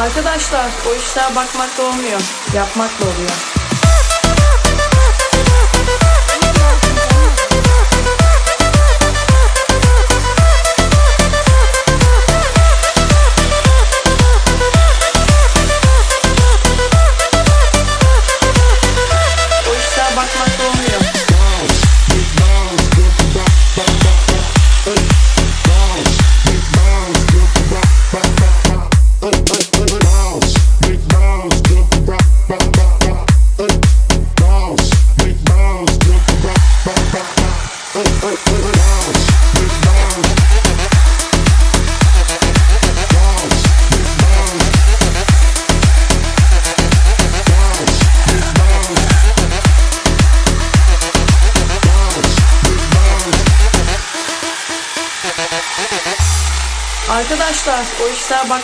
Arkadaşlar o işler bakmakla olmuyor. Yapmakla oluyor. O işler Arkadaşlar o işler bakmak